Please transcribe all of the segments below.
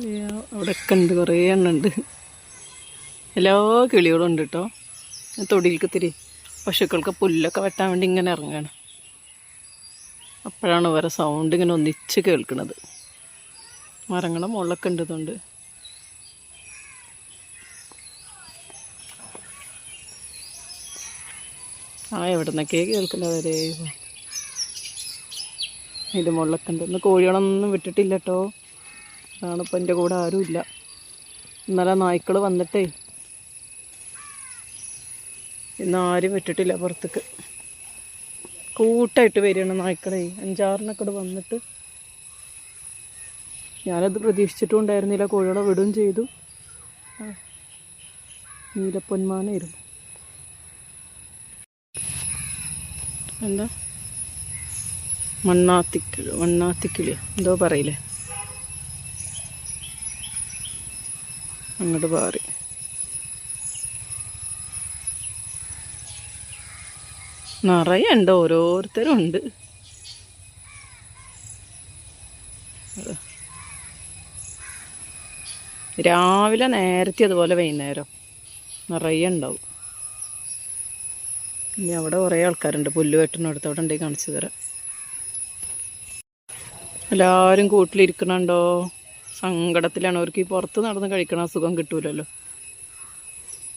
അവിടെ ഒക്കെ ഉണ്ട് കുറേ എണ്ണം ഉണ്ട് എല്ലാ കിളികളും ഉണ്ട് കേട്ടോ തൊടിയിൽക്ക് തിരി പശുക്കൾക്ക് പുല്ലൊക്കെ വെട്ടാൻ വേണ്ടി ഇങ്ങനെ ഇറങ്ങുകയാണ് അപ്പോഴാണ് വേറെ സൗണ്ട് ഇങ്ങനെ ഒന്നിച്ച് കേൾക്കുന്നത് മരങ്ങളെ മുകളിലൊക്കെ ഉണ്ട് ഇതുകൊണ്ട്. ആ എവിടെ നിന്നൊക്കെ കേൾക്കുന്നത് വരെ ഇത് മുകളിലൊക്കെ ഉണ്ട്. ഇന്ന് കോഴികളൊന്നും വിട്ടിട്ടില്ല കേട്ടോ ഇപ്പം എന്റെ കൂടെ ആരുമില്ല ഇന്നലെ നായ്ക്കൾ വന്നിട്ടേ ഇന്ന് ആരും വിട്ടിട്ടില്ല പുറത്തേക്ക്. കൂട്ടായിട്ട് വരികയാണ് നായ്ക്കളെ. അഞ്ചാറിനൊക്കെ വന്നിട്ട് ഞാനത് പ്രതീക്ഷിച്ചിട്ടും ഉണ്ടായിരുന്നില്ല കോഴികളെ വിടുകയും ചെയ്തു. നീലപ്പൊന്മാനായിരുന്നു. എന്താ? മണ്ണാത്തിക്കിളി മണ്ണാത്തിക്കിളി എന്തോ പറയില്ലേ? അങ്ങോട്ട് പാറി. നിറയെ ഉണ്ട് ഓരോരുത്തരും ഉണ്ട് രാവിലെ നേരത്തെ അതുപോലെ വൈകുന്നേരം നിറയെ ഉണ്ടാവും ഇനി അവിടെ കുറേ ആൾക്കാരുണ്ട്. പുല്ല് വെട്ടുന്നിടത്ത് അവിടെ ഉണ്ടെങ്കിൽ കാണിച്ചു തരാം. എല്ലാവരും കൂട്ടിലിരിക്കണുണ്ടോ സങ്കടത്തിലാണ്. അവർക്ക് ഈ പുറത്ത് നടന്ന് കഴിക്കണ സുഖം കിട്ടൂലല്ലോ.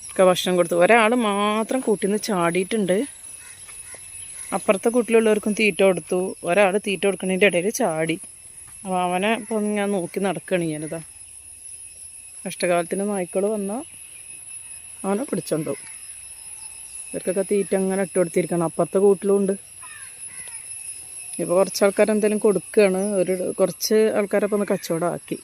ഒക്കെ ഭക്ഷണം കൊടുത്തു. ഒരാൾ മാത്രം കൂട്ടിൽ നിന്ന് ചാടിയിട്ടുണ്ട്. അപ്പുറത്തെ കൂട്ടിലുള്ളവർക്കും തീറ്റ കൊടുത്തു. ഒരാൾ തീറ്റ കൊടുക്കണതിന്റെ ഇടയിൽ ചാടി. അപ്പോൾ അവനെ ഇപ്പം ഞാൻ നോക്കി നടക്കുകയാണ് ഞാനിതാ. കഷ്ടകാലത്തിന് നായ്ക്കൾ വന്നാൽ അവനെ പിടിച്ചോണ്ടാവും ഇവർക്കൊക്കെ തീറ്റ അങ്ങനെ ഇട്ട് കൊടുത്തിരിക്കണം. അപ്പുറത്തെ കൂട്ടിലും ഉണ്ട്. ഇപ്പോൾ കുറച്ച് ആൾക്കാരെന്തെങ്കിലും കൊടുക്കുകയാണ്. ഒരു കുറച്ച് ആൾക്കാരപ്പോൾ ഒന്ന് കച്ചവടമാക്കി.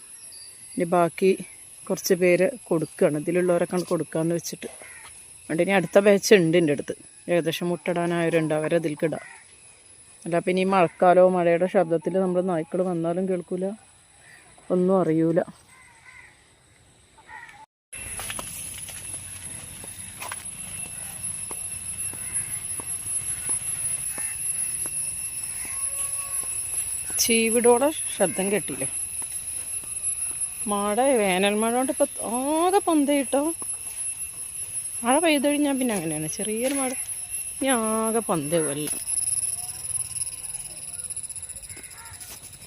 ഇനി ബാക്കി കുറച്ച് പേര് കൊടുക്കുകയാണ്. ഇതിലുള്ളവരൊക്കെ കൊടുക്കാമെന്ന് വെച്ചിട്ട്. അതുകൊണ്ട് ഇനി അടുത്ത ബാച്ച് ഉണ്ട് എന്റെ അടുത്ത്. ഏകദേശം മുട്ടിടാനായവരുണ്ട്. അവരെ അതിലേക്ക് ഇടാം. അല്ല പിന്നെ ഈ മഴക്കാലോ മഴയുടെ ശബ്ദത്തിൽ നമ്മൾ നായ്ക്കൾ വന്നാലും കേൾക്കൂല. ഒന്നും അറിയൂല. ചീവിടോടെ ശബ്ദം കേട്ടില്ലേ? മഴ വേനൽ മഴ കൊണ്ട് ഇപ്പം ആകെ പൊന്ത കിട്ടോ മഴ പെയ്തു കഴിഞ്ഞാൽ പിന്നെ അങ്ങനെയാണ്. ചെറിയൊരു മഴ. ഇനി ആകെ പൊന്തവല്ല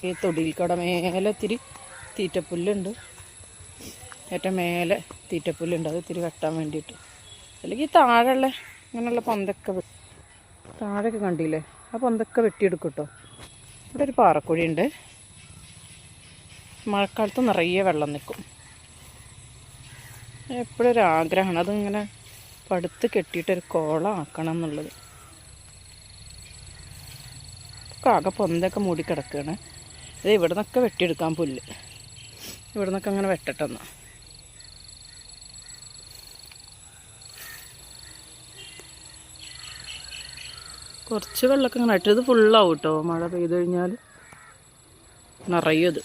ഈ തൊടിയിൽ കട മേലെ ഇത്തിരി തീറ്റപ്പുല്ലുണ്ട്. ഏറ്റവും മേലെ തീറ്റപ്പുല്ലുണ്ട്. അത് ഇത്തിരി വെട്ടാൻ വേണ്ടിയിട്ട്. അല്ലെങ്കിൽ താഴെയുള്ള അങ്ങനെയുള്ള പന്തൊക്കെ താഴെയൊക്കെ കണ്ടില്ലേ? ആ പൊന്തൊക്കെ വെട്ടിയെടുക്കും കേട്ടോ. ഇവിടെ ഒരു പാറക്കുഴി ഉണ്ട് മഴക്കാലത്ത് നിറയെ വെള്ളം നിൽക്കും. എപ്പോഴും ഒരു ആഗ്രഹമാണ്. അതിങ്ങനെ പടുത്ത് കെട്ടിയിട്ടൊരു കോളമാക്കണം എന്നുള്ളത്. കാക പൊന്തൊക്കെ മൂടിക്കിടക്കുകയാണ്. ഇത് ഇവിടെ നിന്നൊക്കെ വെട്ടിയെടുക്കാൻ പുല്ല്. ഇവിടെ നിന്നൊക്കെ അങ്ങനെ വെട്ടട്ടെന്ന്. കുറച്ച് വെള്ളമൊക്കെ ഇങ്ങനെ ഇട്ടത് ഫുള്ളാവും കേട്ടോ. മഴ പെയ്ത് കഴിഞ്ഞാൽ നിറയും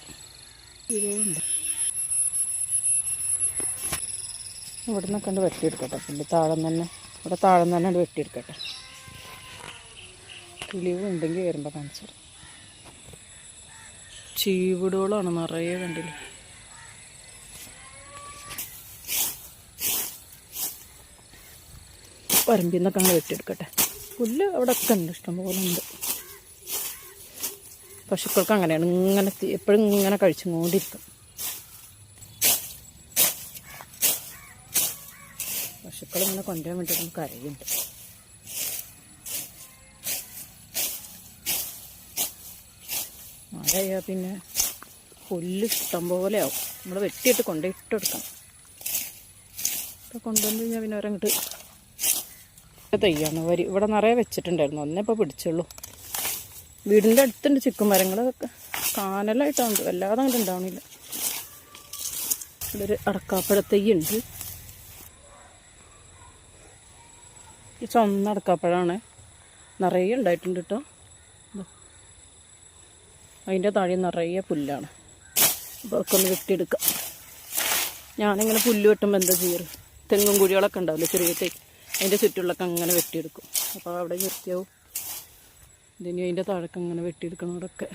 ഇത് ഇതേയുണ്ട് ഇവിടെ നിന്ന് കണ്ട് വെട്ടിയെടുക്കട്ടെ. പിന്നെ താഴം തന്നെ ഇവിടെ താഴം തന്നെ കണ്ട് വെട്ടിയെടുക്കട്ടെ. കിളിവ് ഉണ്ടെങ്കിൽ വരുമ്പോൾ കാണിച്ചു തരാം. ചീവിടുകളാണ് നിറയെ കണ്ടില്ല? പറമ്പിൽ നിന്നൊക്കെ അങ്ങ് വെട്ടിയെടുക്കട്ടെ. പുല്ല് അവിടെ ഒക്കെ ഉണ്ട് ഇഷ്ടംപോലെ ഉണ്ട്. പശുക്കൾക്ക് അങ്ങനെയാണ്. ഇങ്ങനെ എപ്പോഴും ഇങ്ങനെ കഴിച്ചുകൊണ്ടിരിക്കും. പശുക്കൾ ഇങ്ങനെ കൊണ്ടുവരാൻ വേണ്ടി നമുക്ക് കരയുണ്ട്. മഴയാ പിന്നെ പുല്ല് ഇഷ്ടം പോലെ ആവും. നമ്മൾ വെട്ടിയിട്ട് ഇട്ട് കൊടുക്കണം. ഇപ്പം കൊണ്ടുവന്ന് കഴിഞ്ഞാൽ പിന്നെ അവരങ്ങോട്ട് തയ്യാണ് വരി ഇവിടെ നിറയെ വെച്ചിട്ടുണ്ടായിരുന്നു. ഒന്നേ ഇപ്പോൾ പിടിച്ചുള്ളൂ. വീടിന്റെ അടുത്തുണ്ട് ചിക്കൻ മരങ്ങൾ കാനലായിട്ടാണ്. വല്ലാതെ അങ്ങനെ ഉണ്ടാവണില്ല. ഇവിടെ ഒരു അടക്കാപ്പഴ തൈയുണ്ട് ഈ ചുവന്ന അടക്കാപ്പഴമാണ് നിറയെ ഉണ്ടായിട്ടുണ്ട് കേട്ടോ അതിന്റെ താഴെ നിറയെ പുല്ലാണ്. അപ്പോൾ അതൊക്കെ വെട്ടിയെടുക്കാം. ഞാനിങ്ങനെ പുല്ല് വെട്ടുമ്പോൾ എന്താ ചെയ്യാറ്? തെങ്ങും കുഴികളൊക്കെ ഉണ്ടാവില്ലേ ചെറിയ തൈ അതിന്റെ ചുറ്റുള്ളൊക്കെ അങ്ങനെ വെട്ടിയെടുക്കും. അപ്പോൾ അവിടെ വൃത്തിയാവും ഇതിനി അതിന്റെ താഴൊക്കെ ഇങ്ങനെ വെട്ടിയെടുക്കണവരൊക്കെ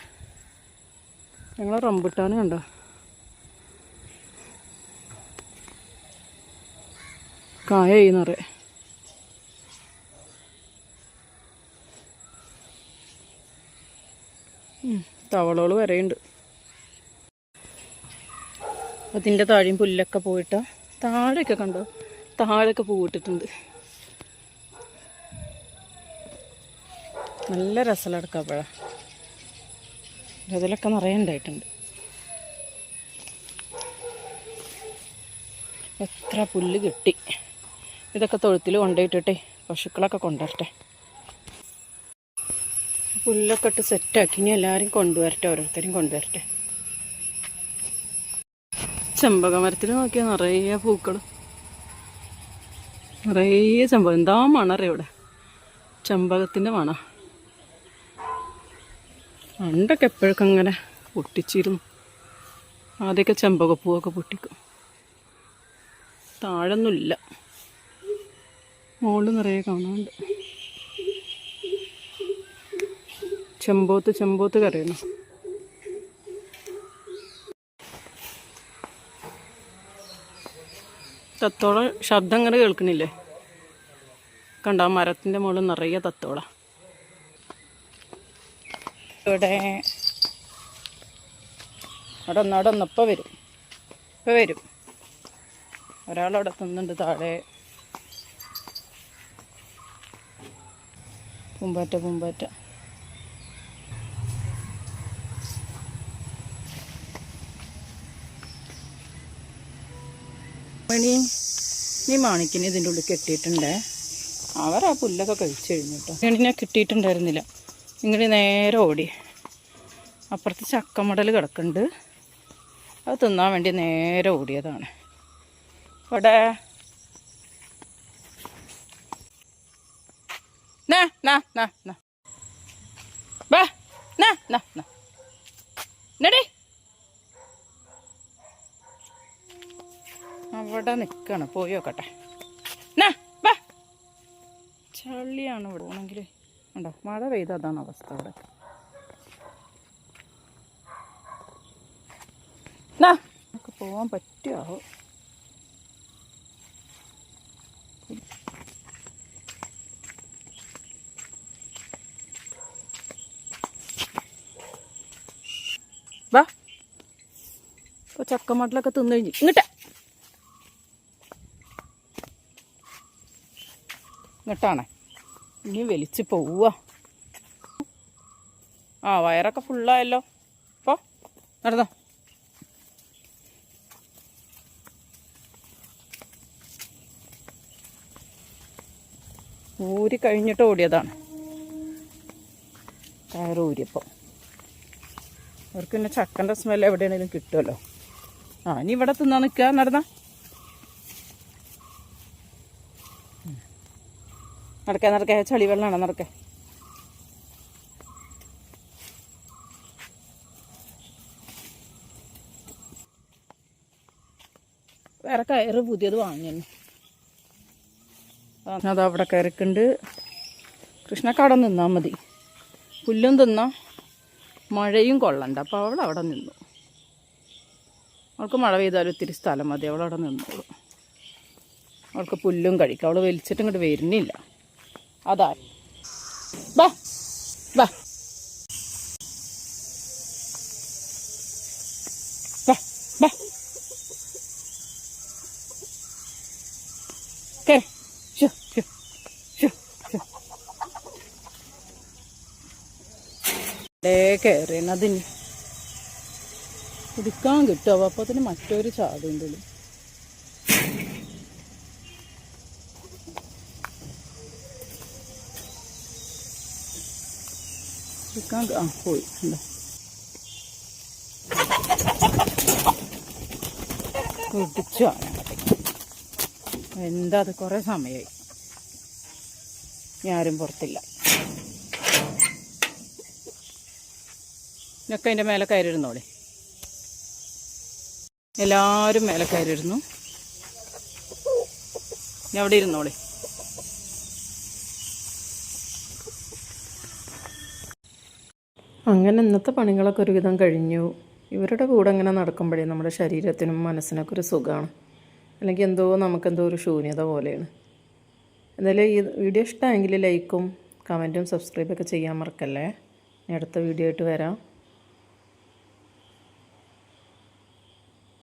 ഞങ്ങൾ റംബുട്ടാൻ കണ്ടോ? കായ തവളകൾ വരെയുണ്ട്. അതിന്റെ താഴെയും പുല്ലൊക്കെ പോയിട്ടാ താഴെയൊക്കെ കണ്ടോ? താഴെയൊക്കെ പൂവിട്ടിട്ടുണ്ട്. നല്ല രസമുള്ള അടക്കാപ്പഴ അതിലൊക്കെ നിറയെ ഉണ്ടായിട്ടുണ്ട്. എത്ര പുല്ല് കിട്ടി. ഇതൊക്കെ തൊഴുത്തിൽ കൊണ്ടുപോയിട്ടിട്ടെ പശുക്കളൊക്കെ കൊണ്ടുവരട്ടെ. പുല്ലൊക്കെ ഇട്ട് സെറ്റാക്കി. ഇനി എല്ലാവരും കൊണ്ടുവരട്ടെ ഓരോരുത്തരും കൊണ്ടുവരട്ടെ. ചെമ്പക മരത്തിൽ നോക്കിയാൽ നിറയെ പൂക്കൾ നിറയെ ചെമ്പകം. എന്താ മണറിവിടെ? ചെമ്പകത്തിന്റെ മണം. പണ്ടൊക്കെ എപ്പോഴൊക്കെ അങ്ങനെ പൊട്ടിച്ചിരുന്നു. ആദ്യമൊക്കെ ചെമ്പകപ്പൂവൊക്കെ പൊട്ടിക്കും. താഴൊന്നുമില്ല. മോൾ നിറയെ കാണാനുണ്ട്. ചെമ്പോത്ത് ചെമ്പോത്ത് കരയണം തത്തോള ശബ്ദം അങ്ങനെ കേൾക്കണില്ലേ? കണ്ട മരത്തിന്റെ മുകളിൽ നിറയെ തത്തോള. ഇവിടെ. അവിടെ ഒന്ന് അവിടെ ഒന്ന് ഇപ്പം വരും. ഇപ്പം വരും. ഒരാളവിടെ തിന്നുണ്ട് താഴെ. പൂമ്പാറ്റ പൂമ്പാറ്റ. മണി നീ മാണിക്കിനെ ഇതിന്റെ ഉള്ളിൽ കെട്ടിയിട്ടുണ്ടേ. അവർ ആ പുല്ലൊക്കെ കഴിച്ചു കഴിഞ്ഞു കേട്ടോ. മണിനെ കിട്ടിയിട്ടുണ്ടായിരുന്നില്ല. ഇങ്ങനെ നേരെ ഓടി. അപ്പുറത്ത് ചക്കമടൽ കിടക്കുന്നുണ്ട്. അത് തിന്നാൻ വേണ്ടി നേരെ ഓടിയതാണ്. നടി അവിടെ നിൽക്കണം പോയി നോക്കട്ടെ. നാ ബാ. ചളിയാണ് ഇവിടെ പോണെങ്കിൽ ഉണ്ടോ മഴ പെയ്ത അതാണ് അവസ്ഥ ഇവിടെ. നാ നമുക്ക് പോകാൻ പറ്റുമോ വാ. ചക്കമട്ടിലൊക്കെ തിന്നു കഴിഞ്ഞ്. ഇങ്ങോട്ടെ. ഇങ്ങോട്ടാണ്. ഇനി വലിച്ച് പോവുക ആ വയറൊക്കെ ഫുള്ളായല്ലോ പോ നടന്നോ. ഊരി കഴിഞ്ഞിട്ട് ഓടിയതാണ്. ഊരിയപ്പോൾ അവർക്ക് പിന്നെ ചക്കന്റെ സ്മെൽ എവിടെയാണെങ്കിലും കിട്ടുമല്ലോ. ആ ഇനി ഇവിടെ തിന്നാ നിൽക്കുക നടന്ന. നടക്കേ നടക്കേ. ചളി വെള്ളമാണ് നടക്കേ. വേറെ കയറ് പുതിയത് വാങ്ങിയെന്നു അവിടെ കയറിക്കുണ്ട്. കൃഷ്ണക്കാടം നിന്നാൽ മതി. പുല്ലും തിന്നാം. മഴയും കൊള്ളണ്ട. അപ്പോൾ അവൾ അവിടെ നിന്നു. അവൾക്ക് മഴ പെയ്താലും ഒത്തിരി സ്ഥലം മതി. അവൾ അവിടെ നിന്നോളും. അവൾക്ക് പുല്ലും കഴിക്കും. അവൾ വലിച്ചിട്ട് ഇങ്ങോട്ട് വരുന്നില്ല. അതാ. ബാ ബാ. കയറിയതിന് കുടിക്കാൻ കിട്ടുമോ അപ്പോൾ അതിന് മറ്റൊരു ചാടുണ്ട് കുടിക്കാൻ ആ പോയി കുടിച്ചു എന്താ അത് കുറേ സമയമായി ഞാരും പുറത്തില്ല ഇതൊക്കെ അതിന്റെ മേലെ കയറിയിരുന്നോളെ എല്ലാവരും മേലെ കയറിയിരുന്നു ഞാൻ അവിടെ ഇരുന്നോളെ അങ്ങനെ ഇന്നത്തെ പണികളൊക്കെ ഒരുവിധം കഴിഞ്ഞു. ഇവരുടെ കൂടെ ഇങ്ങനെ നടക്കുമ്പോഴേ നമ്മുടെ ശരീരത്തിനും മനസ്സിനൊക്കെ ഒരു സുഖമാണ് അല്ലെങ്കിൽ എന്തോ നമുക്കെന്തോ ഒരു ശൂന്യത പോലെയാണ്. എന്തായാലും ഈ വീഡിയോ ഇഷ്ടമായെങ്കിൽ ലൈക്കും കമന്റും സബ്സ്ക്രൈബൊക്കെ ചെയ്യാൻ മറക്കല്ലേ? അടുത്ത വീഡിയോ ആയിട്ട് വരാം.